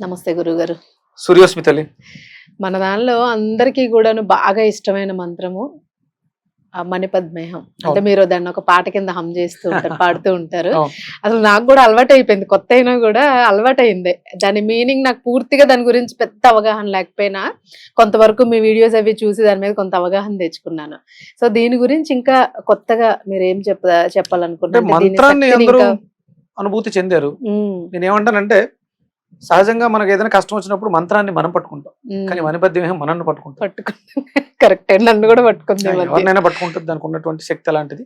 నమస్తే గురుగారు. సూర్యోస్మి తల్లి మన దానిలో అందరికీ కూడాను బాగా ఇష్టమైన మంత్రము మణిపద్మేహం. అంటే. మీరు దాన్ని ఒక పాట కింద హమ్ చేస్తూ ఉంటారు పాడుతూ ఉంటారు. అసలు నాకు కూడా అలవాటు అయిపోయింది కొత్త అయినా కూడా అలవాటు అయింది దాని మీనింగ్ నాకు పూర్తిగా దాని గురించి పెద్ద అవగాహన లేకపోయినా కొంతవరకు మీ వీడియోస్ అవి చూసి దాని మీద కొంత అవగాహన తెచ్చుకున్నాను. సో దీని గురించి ఇంకా కొత్తగా మీరు ఏం చెప్ప చెప్పాలనుకుంటున్నారు? అనుభూతి చెందారు. ఉమ్, నేను ఏమంటానంటే సహజంగా మనకు ఏదైనా కష్టం వచ్చినప్పుడు మంత్రాన్ని మనం పట్టుకుంటాం. కానీ వనిపద్యం మనల్ని పట్టుకుంటాం పట్టుకుంది కరెక్ట్ నన్ను కూడా పట్టుకుంది మధ్య. ఎవరినైనా పట్టుకుంటుంది దానికి ఉన్నటువంటి శక్తి అలాంటిది.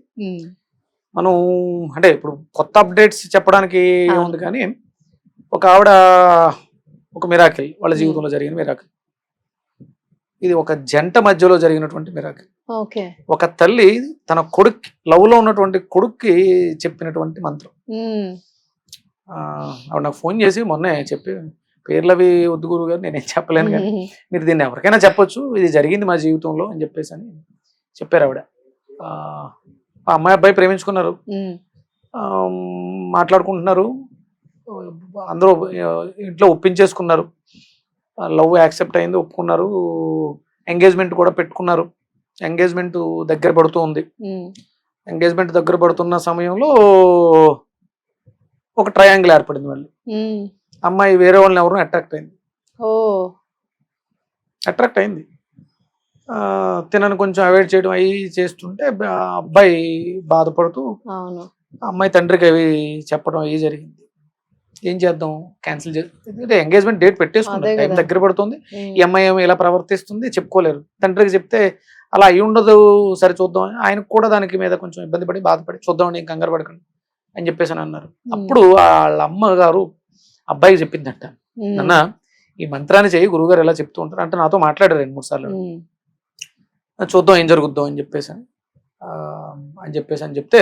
మనం అంటే ఇప్పుడు కొత్త అప్డేట్స్ చెప్పడానికి. ఉంది కానీ ఒక ఆవిడ ఒక మిరాకిల్ వాళ్ళ జీవితంలో జరిగిన మిరాకిల్ ఇది ఒక జంట మధ్యలో జరిగినటువంటి మిరాకిల్ ఓకే. ఒక తల్లి తన కొడుక్కి లవ్లో ఉన్నటువంటి కొడుక్కి చెప్పినటువంటి మంత్రం. ఆవిడ నాకు ఫోన్ చేసి మొన్నే చెప్పి పేర్లు అవి వద్దు గురువు గారు నేనేం చెప్పలేను కానీ మీరు దీన్ని ఎవరికైనా చెప్పొచ్చు ఇది జరిగింది మా జీవితంలో అని చెప్పేసి అని చెప్పారు ఆవిడ. ఆ అమ్మాయి అబ్బాయి ప్రేమించుకున్నారు. మాట్లాడుకుంటున్నారు. అందరూ ఇంట్లో ఒప్పించేసుకున్నారు. లవ్ యాక్సెప్ట్ అయింది ఒప్పుకున్నారు. ఎంగేజ్మెంట్ కూడా పెట్టుకున్నారు. ఎంగేజ్మెంట్ దగ్గర పడుతూ ఉంది. ఉమ్, ఎంగేజ్మెంట్ దగ్గర పడుతున్న సమయంలో ఒక ట్రయాంగిల్ ఏర్పడింది మళ్ళీ. అమ్మాయి వేరే వాళ్ళని ఎవరు అట్రాక్ట్ అయింది. అట్రాక్ట్ అయింది. తినని కొంచెం అవాయిడ్ చేయడం అవి చేస్తుంటే అబ్బాయి బాధపడుతూ అమ్మాయి తండ్రికి అవి చెప్పడం అవి జరిగింది. ఏం చేద్దాం? క్యాన్సిల్ చేద్దాం ఎంగేజ్మెంట్ డేట్ పెట్టేసుకుంటాం టైం. దగ్గర పడుతుంది. ఈ అమ్మాయి ఏమో ఇలా ప్రవర్తిస్తుంది చెప్పుకోలేరు. తండ్రికి చెప్తే అలా అయి ఉండదు సరే చూద్దాం. ఆయనకు కూడా దానికి మీద కొంచెం ఇబ్బంది పడి బాధపడి చూద్దాం నేను కంగారు పడకండి. అని చెప్పేసి అని అన్నారు. అప్పుడు వాళ్ళ అమ్మగారు అబ్బాయికి చెప్పిందంట. నాన్న ఈ మంత్రాన్ని చేయి గురువుగారు ఎలా చెప్తూ ఉంటారు అంటే నాతో మాట్లాడారు రెండు మూడు సార్లు. చూద్దాం ఏం జరుగుద్దాం అని చెప్పేసి అని ఆ, అని చెప్పేసి అని చెప్తే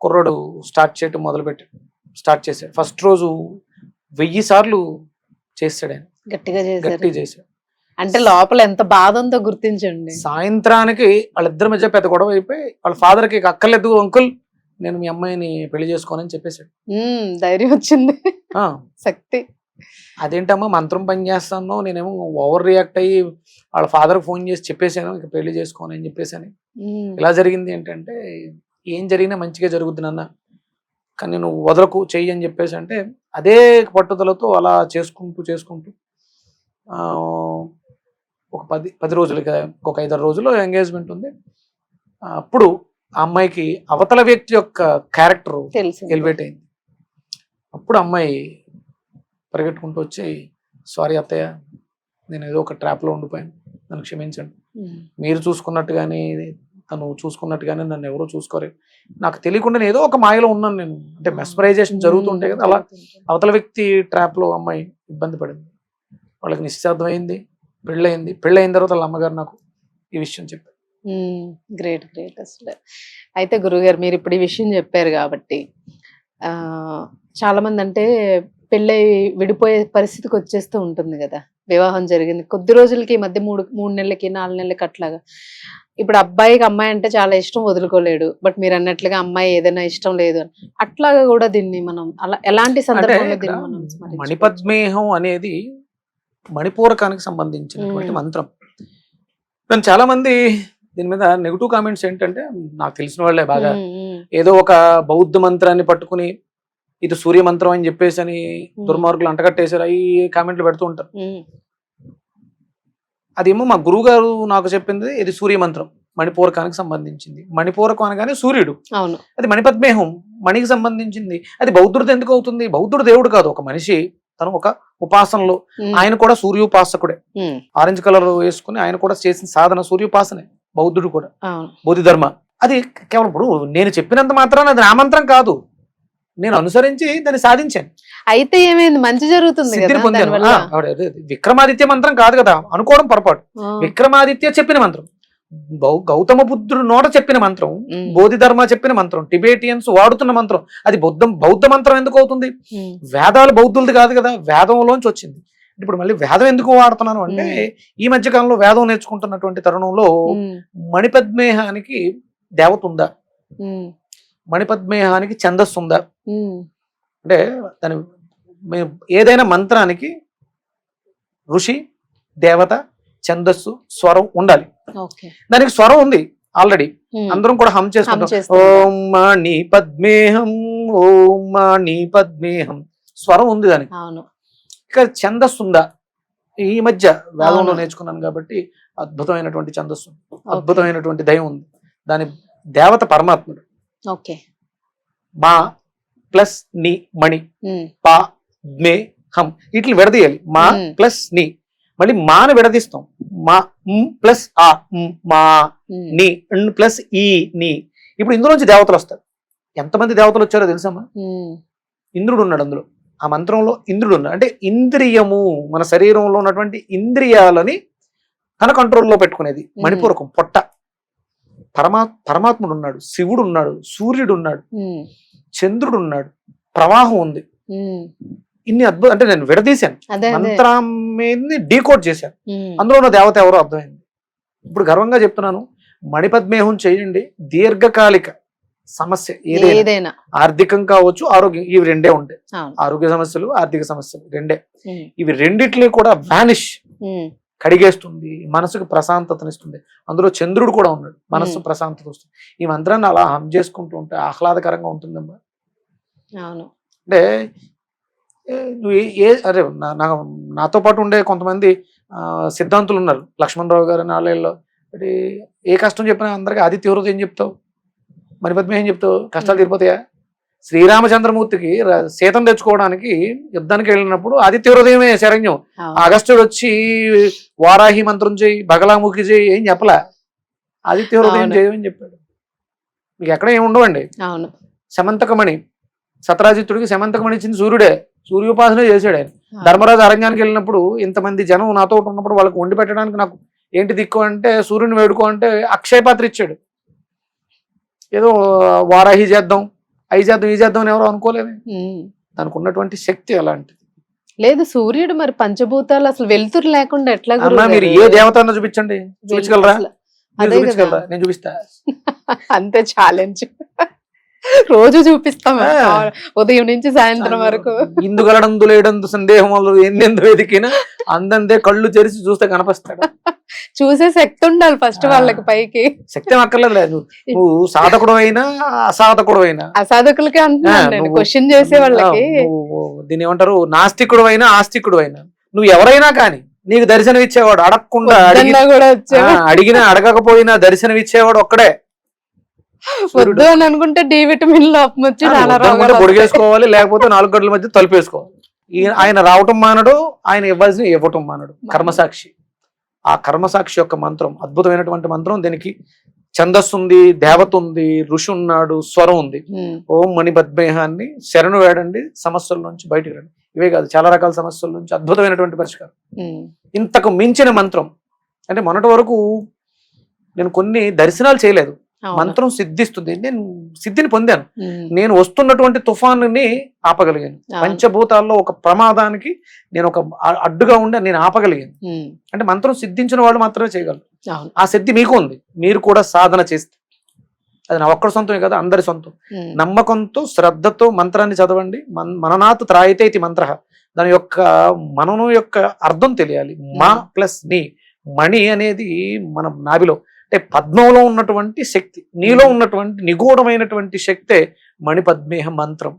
కుర్రాడు స్టార్ట్ చేయటం మొదలుపెట్టి స్టార్ట్ చేశాడు. ఫస్ట్ రోజు వెయ్యి సార్లు చేస్తాడు ఆయన. గట్టిగా చేశారు. గట్టి చేశాడు. అంటే లోపల ఎంత బాధ ఉందో గుర్తించండి. సాయంత్రానికి వాళ్ళిద్దరి మధ్య పెద్ద గొడవ అయిపోయి వాళ్ళ father కి ఇక అక్కర్లేదు అంకుల్ నేను మీ అమ్మాయిని పెళ్ళి చేసుకోనని చెప్పేశాడు. ధైర్యం వచ్చింది. శక్తి. అదేంటమ్మా మంత్రం పని చేస్తాను నేనేమో ఓవర్ రియాక్ట్ అయ్యి వాళ్ళ కి ఫోన్ చేసి చెప్పేశాను ఇక పెళ్ళి చేసుకోని అని చెప్పేసాను ఇలా జరిగింది ఏంటంటే ఏం జరిగినా మంచిగా జరుగుద్ది నాన్న. కానీ నువ్వు వదలకు చెయ్యి అని చెప్పేసి అంటే అదే పట్టుదలతో అలా చేసుకుంటూ చేసుకుంటూ ఒక పది పది రోజులకి ఒక ఐదారు రోజులు ఎంగేజ్మెంట్ ఉంది. అప్పుడు ఆ అమ్మాయికి అవతల వ్యక్తి యొక్క క్యారెక్టర్ ఎలివేట్ అయింది. అప్పుడు అమ్మాయి పరిగెట్టుకుంటూ వచ్చి సారీ అత్తయ్య నేను ఏదో ఒక ట్రాప్లో ఉండిపోయాను. నన్ను క్షమించండి. మీరు చూసుకున్నట్టుగానే తను చూసుకున్నట్టుగానే నన్ను ఎవరో చూసుకోలేదు. నాకు తెలియకుండా నేను ఏదో ఒక మాయలో ఉన్నాను నేను. అంటే మెస్మరైజేషన్ జరుగుతుంటే కదా అలా అవతల వ్యక్తి ట్రాప్లో అమ్మాయి ఇబ్బంది పడింది. వాళ్ళకి నిశ్చితార్థం అయింది పెళ్ళయింది. పెళ్ళయిన తర్వాత వాళ్ళ అమ్మగారు నాకు ఈ విషయం చెప్పారు. గ్రేట్ గ్రేట్ అసలు. అయితే గురుగారు మీరు ఇప్పుడు ఈ విషయం చెప్పారు కాబట్టి ఆ చాలా మంది అంటే పెళ్ళై విడిపోయే పరిస్థితికి వచ్చేస్తూ ఉంటుంది కదా. వివాహం జరిగింది. కొద్ది రోజులకి మధ్య మూడు మూడు నెలలకి నాలుగు నెలలకి అట్లాగా. ఇప్పుడు అబ్బాయికి అమ్మాయి అంటే చాలా ఇష్టం వదులుకోలేడు. బట్ మీరు అన్నట్లుగా అమ్మాయి ఏదైనా ఇష్టం లేదు అని. అట్లాగా కూడా దీన్ని మనం అలా ఎలాంటి సందర్భంలో దీన్ని మనం? మణిపద్మేహం అనేది మణిపూరకానికి సంబంధించినటువంటి. మంత్రం. చాలా మంది దీని మీద నెగిటివ్ కామెంట్స్ ఏంటంటే నాకు తెలిసిన వాళ్ళే బాగా ఏదో ఒక బౌద్ధ మంత్రాన్ని పట్టుకుని ఇది సూర్య మంత్రం అని చెప్పేసి అని దుర్మార్గులు అంటగట్టేశారు అవి కామెంట్లు పెడుతూ ఉంటారు. అదేమో మా గురువు గారు నాకు చెప్పింది ఇది సూర్య మంత్రం మణిపూరకానికి సంబంధించింది. మణిపూరకం అనగానే సూర్యుడు. అవును. అది మణిపద్మేహం మణికి సంబంధించింది. అది బౌద్ధుడిది ఎందుకు అవుతుంది? బౌద్ధుడు దేవుడు కాదు ఒక మనిషి తను ఒక ఉపాసనలో. ఆయన కూడా సూర్యోపాసకుడే. ఆరెంజ్ కలర్ వేసుకుని ఆయన కూడా చేసిన సాధన సూర్యోపాసనే. బౌద్ధుడు కూడా. బోధిధర్మ అది కేవలం ఇప్పుడు నేను చెప్పినంత మాత్రాన అది నా మంత్రం కాదు. నేను అనుసరించి దాన్ని సాధించాను. అయితే ఏమైంది? మంచి జరుగుతుంది విక్రమాదిత్య మంత్రం కాదు కదా. అనుకోవడం పొరపాటు. విక్రమాదిత్య చెప్పిన మంత్రం. గౌతమ బుద్ధుడు నోట చెప్పిన మంత్రం. ఉమ్, బోధిధర్మ చెప్పిన మంత్రం. టిబేటియన్స్ వాడుతున్న మంత్రం. అది బౌద్ధం బౌద్ధ మంత్రం ఎందుకు అవుతుంది? వేదాలు బౌద్ధులది కాదు కదా. వేదంలోంచి వచ్చింది. ఇప్పుడు మళ్ళీ వేదం ఎందుకు వాడుతున్నాను అంటే ఈ మధ్య కాలంలో వేదం నేర్చుకుంటున్నటువంటి తరుణంలో మణిపద్మేహానికి దేవత ఉందా? మణిపద్మేహానికి ఛందస్సు ఉందా? అంటే దాని ఏదైనా మంత్రానికి ఋషి దేవత ఛందస్సు స్వరం ఉండాలి. దానికి స్వరం ఉంది ఆల్రెడీ. అందరం కూడా హమ్ చేసుకుంటాం. చేసుకుంటాం. ఓం మణి పద్మేహం ఓం మణి పద్మేహం స్వరం ఉంది దానికి. అవును ఇక ఛందస్సు ఉందా? ఈ మధ్య వేదంలో. నేర్చుకున్నాను కాబట్టి అద్భుతమైనటువంటి ఛందస్సు. అద్భుతమైనటువంటి దయం ఉంది. దాని దేవత పరమాత్ముడు. ఓకే. మా ప్లస్ని మణి. పా మే హం. ఇట్లా విడదీయాలి. మా. ప్లస్ని. మళ్ళీ మాను విడదీస్తాం. మా ప్లస్ ఆ మ్, ని ప్లస్ ఈ ని. ఇప్పుడు ఇందులోంచి దేవతలు వస్తారు. ఎంతమంది దేవతలు వచ్చారో తెలుసమ్మా ఇంద్రుడు ఉన్నాడు అందులో. ఆ మంత్రంలో ఇంద్రుడు ఉన్నాడు. అంటే ఇంద్రియము మన శరీరంలో ఉన్నటువంటి ఇంద్రియాలని తన కంట్రోల్లో పెట్టుకునేది. మణిపూరకం పొట్ట. పరమా పరమాత్ముడు ఉన్నాడు. శివుడు ఉన్నాడు. సూర్యుడు ఉన్నాడు. చంద్రుడు ఉన్నాడు. ప్రవాహం ఉంది. ఇన్ని అద్భుత అంటే నేను విడదీశాను. మంత్రాన్ని డీకోడ్ చేశాను. అందులో ఉన్న దేవత ఎవరో అర్థమైంది. ఇప్పుడు గర్వంగా చెప్తున్నాను. మణిపద్మేహం చేయండి. దీర్ఘకాలిక. సమస్య ఏదైనా ఆర్థికం కావచ్చు ఆరోగ్యం ఇవి రెండే ఉంటాయి. అవును. ఆరోగ్య సమస్యలు ఆర్థిక సమస్యలు రెండే. ఇవి రెండిట్లే కూడా వ్యానిష్ కడిగేస్తుంది మనసుకు ప్రశాంతతనిస్తుంది. అందులో చంద్రుడు కూడా ఉన్నాడు మనస్సు. ప్రశాంతత వస్తుంది. ఈ మంత్రాన్ని అలా హమ్ చేసుకుంటూ ఉంటే ఆహ్లాదకరంగా ఉంటుందమ్మా. అవును. అంటే ఏ, నువ్వు ఏ- అరే నాతో పాటు ఉండే కొంతమంది సిద్ధాంతులు ఉన్నారు. లక్ష్మణరావు గారు అంటే ఏ కష్టం చెప్పినా అందరికీ ఆదిత్య హృదయం చెప్తావు. మరి పద్మ ఏం చెప్తావు? కష్టాలు తీరిపోతాయా? శ్రీరామచంద్రమూర్తికి సీతం తెచ్చుకోవడానికి యుద్ధానికి వెళ్ళినప్పుడు ఆదిత్య హృదయమే శరణ్యం. అగస్త్యుడు వచ్చి వారాహి మంత్రం చేయి బగలాముఖి చేయి ఏం చెప్పలా? హృదయం అవును. చేయమని చెప్పాడు. మీకు ఎక్కడ ఏమి ఉండవండి. అవును. శమంతకమణి సత్రాజిత్తుడికి శమంతకమణి ఇచ్చింది సూర్యుడే. సూర్యోపాసన చేశాడు ఆయన. ధర్మరాజు అరణ్యానికి వెళ్ళినప్పుడు ఇంతమంది జనం నాతో ఉన్నప్పుడు వాళ్ళకి వండి పెట్టడానికి నాకు ఏంటి దిక్కు అంటే సూర్యుని వేడుకో అంటే అక్షయ పాత్ర ఇచ్చాడు. ఏదో వారాహి చేద్దాం అయి చేద్దాం ఈ చేద్దాం అని ఎవరు అనుకోలేదు. దానికి ఉన్నటువంటి శక్తి అలాంటిది. లేదు సూర్యుడు మరి పంచభూతాలు అసలు వెలుతురు లేకుండా ఎట్లా మీరు? ఏ దేవతను చూపించండి. చూపించగలరా. నేను చూపిస్తా. అంతే ఛాలెంజ్ రోజు చూపిస్తాం. ఉదయం నుంచి సాయంత్రం వరకు. ఇందుగలడందు లేడందు సందేహములు ఎన్నెందు వెతికినా అందందే కళ్ళు తెరిచి చూస్తే కనపస్తాడు. చూసే శక్తి ఉండాలి ఫస్ట్. వాళ్ళకి పైకి. శక్తి అక్కర్లేదు లేదు నువ్వు సాధకుడు అయినా అసాధకుడు అయినా అసాధకులకి అంటున్నాను క్వశ్చన్ చేసే వాళ్ళకి. దీన్ని ఏమంటారు? నాస్తికుడు అయినా ఆస్తికుడు అయినా నువ్వు ఎవరైనా కానీ నీకు దర్శనం ఇచ్చేవాడు అడగకుండా అడిగినా అడగకపోయినా దర్శనం ఇచ్చేవాడు ఒక్కడే. వద్దు అని అనుకుంటే డి విటమిన్ లోపం వచ్చి ఆ, నానా వద్దనుకుంటే రోగాలు వస్తాయి. పొడిగేసుకోవాలి లేకపోతే నాలుగు గంటల మధ్య తలుపేసుకోవాలి ఆయన రావటం మానడు ఆయన ఇవ్వాల్సిన ఇవ్వటం మానడు. కర్మసాక్షి. ఆ కర్మసాక్షి యొక్క మంత్రం అద్భుతమైనటువంటి మంత్రం దీనికి ఛందస్సు ఉంది దేవత ఉంది ఋషి ఉన్నాడు స్వరం ఉంది. ఓం మణి పద్మేహాన్ని శరణు వేడండి సమస్యల నుంచి బయటకు రండి. ఇవే కాదు చాలా రకాల సమస్యల నుంచి అద్భుతమైనటువంటి పరిష్కారం. ఇంతకు మించిన మంత్రం అంటే మొన్నటి వరకు నేను కొన్ని దర్శనాలు చేయలేదు. మంత్రం సిద్ధిస్తుంది. నేను సిద్ధిని పొందాను. నేను వస్తున్నటువంటి తుఫానుని ఆపగలిగాను. పంచభూతాల్లో ఒక ప్రమాదానికి నేను ఒక అడ్డుగా ఉండి నేను ఆపగలిగాను. అంటే మంత్రం సిద్ధించిన వాళ్ళు మాత్రమే చేయగలరు. ఆ సిద్ధి మీకు ఉంది. మీరు కూడా సాధన చేస్తే. అది నా ఒక్కడి సొంతమే కదా అందరి సొంతం. నమ్మకంతో శ్రద్ధతో మంత్రాన్ని చదవండి. మన్- మననాత్ త్రాయితే ఇది మంత్ర. దాని యొక్క మననం యొక్క అర్థం తెలియాలి. మా. ప్లస్ నీ. మణి అనేది మన నాభిలో. అంటే పద్మంలో ఉన్నటువంటి శక్తి నీలో ఉన్నటువంటి నిగూఢమైనటువంటి శక్తే మణి పద్మేహ మంత్రం